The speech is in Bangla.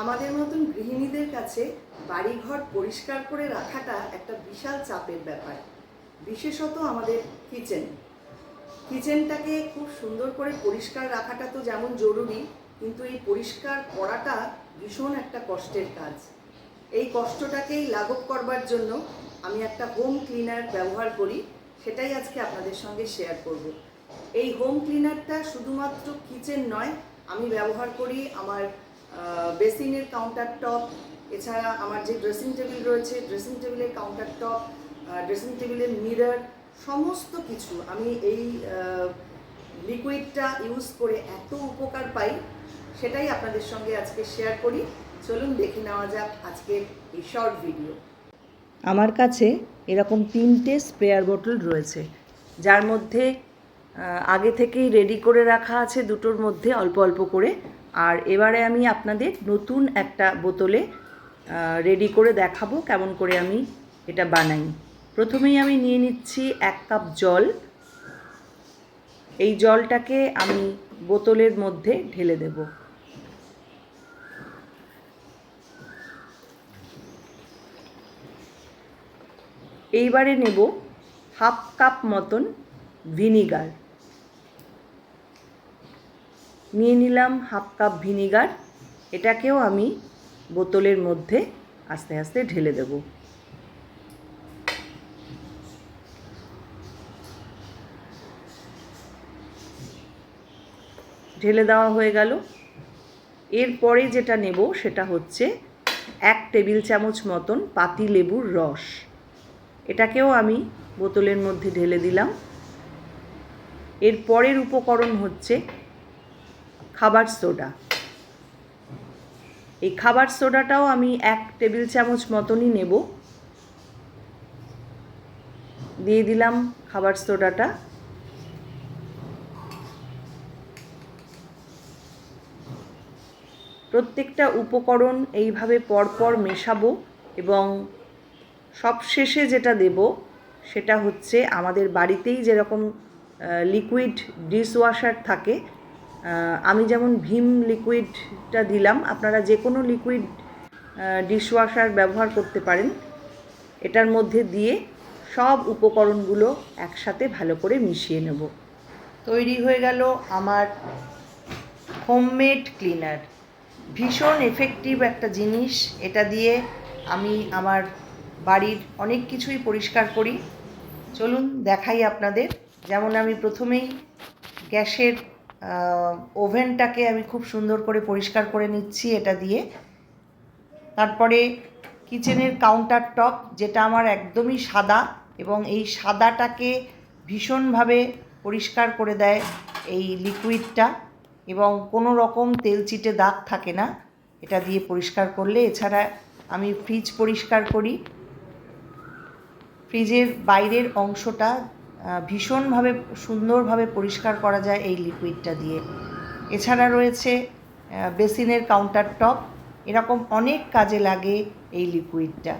আমাদের মতন গৃহিণীদের কাছে বাড়িঘর পরিষ্কার করে রাখাটা একটা বিশাল চাপের ব্যাপার। বিশেষত আমাদের কিচেন কিচেনটাকে খুব সুন্দর করে পরিষ্কার রাখাটা তো যেমন জরুরি, কিন্তু এই পরিষ্কার করাটা ভীষণ একটা কষ্টের কাজ। এই কষ্টটাকেই লাঘব করবার জন্য আমি একটা হোম ক্লিনার ব্যবহার করি, সেটাই আজকে আপনাদের সঙ্গে শেয়ার করব। এই হোম ক্লিনারটা শুধুমাত্র কিচেন নয়, আমি ব্যবহার করি আমার বেসিনের কাউন্টার টপ এছাড়া আমার যে ড্রেসিং টেবিল রয়েছে ড্রেসিং টেবিলের কাউন্টার টপ ড্রেসিং টেবিলের মিরর সমস্ত কিছু আমি এই লিকুইডটা ইউজ করে এত উপকার পাই, সেটাই আপনাদের সঙ্গে আজকে শেয়ার করি। চলুন দেখে নেওয়া যাক আজকের এই শর্ট ভিডিও আমার কাছে এরকম তিনটে স্প্রেয়ার বোটল রয়েছে, যার মধ্যে আগে থেকেই রেডি করে রাখা আছে, দুটোর মধ্যে অল্প অল্প করে। আর এবারে আমি আপনাদের নতুন একটা বোতলে রেডি করে দেখাবো কেমন করে আমি এটা বানাই। প্রথমেই আমি নিয়ে নিচ্ছি এক কাপ জল। এই জলটাকে আমি বোতলের মধ্যে ঢেলে দেব। এইবারে নেব হাফ কাপ মতন ভিনিগার। নিয়ে নিলাম হাফ কাপ ভিনিগার। এটাকেও আমি বোতলের মধ্যে আস্তে আস্তে ঢেলে দেব। ঢেলে দেওয়া হয়ে গেল। এরপরে যেটা নেব সেটা হচ্ছে এক টেবিল চামচ মতন পাতি লেবুর রস। এটাকেও আমি বোতলের মধ্যে ঢেলে দিলাম। এর পরের উপকরণ হচ্ছে খাবার সোডা। এই খাবার সোডাটাও আমি এক টেবিল চামচ মতনই নেব। দিয়ে দিলাম খাবার সোডাটা। প্রত্যেকটা উপকরণ এইভাবে পরপর মেশাবো এবং সব শেষে যেটা দেব সেটা হচ্ছে আমাদের বাড়িতেই যেরকম লিকুইড ডিশওয়াশার থাকে আমি যেমন ভীম লিকুইডটা দিলাম, আপনারা যে কোনো লিকুইড ডিশওয়াশার ব্যবহার করতে পারেন। এটার মধ্যে দিয়ে সব উপকরণগুলো একসাথে ভালো করে মিশিয়ে নেব। তৈরি হয়ে গেল আমার হোমমেড ক্লিনার ভীষণ এফেক্টিভ একটা জিনিস, এটা দিয়ে আমি আমার বাড়ির অনেক কিছুই পরিষ্কার করি। চলুন দেখাই আপনাদের। যেমন আমি প্রথমেই গ্যাসের ওভেনটাকে আমি খুব সুন্দর করে পরিষ্কার করে নিচ্ছি এটা দিয়ে। তারপরে কিচেনের কাউন্টার টপ যেটা আমার একদমই সাদা এবং এই সাদাটাকে ভীষণভাবে পরিষ্কার করে দেয় এই লিকুইডটা এবং কোনো রকম তেলচিটে দাগ থাকে না, এটা দিয়ে পরিষ্কার করলে। এছাড়া আমি ফ্রিজ পরিষ্কার করি। ফ্রিজের বাইরের অংশটা ভীষণভাবে সুন্দরভাবে পরিষ্কার করা যায় এই লিকুইডটা দিয়ে। এছাড়া রয়েছে বেসিনের কাউন্টার টপ এরকম অনেক কাজে লাগে এই লিকুইডটা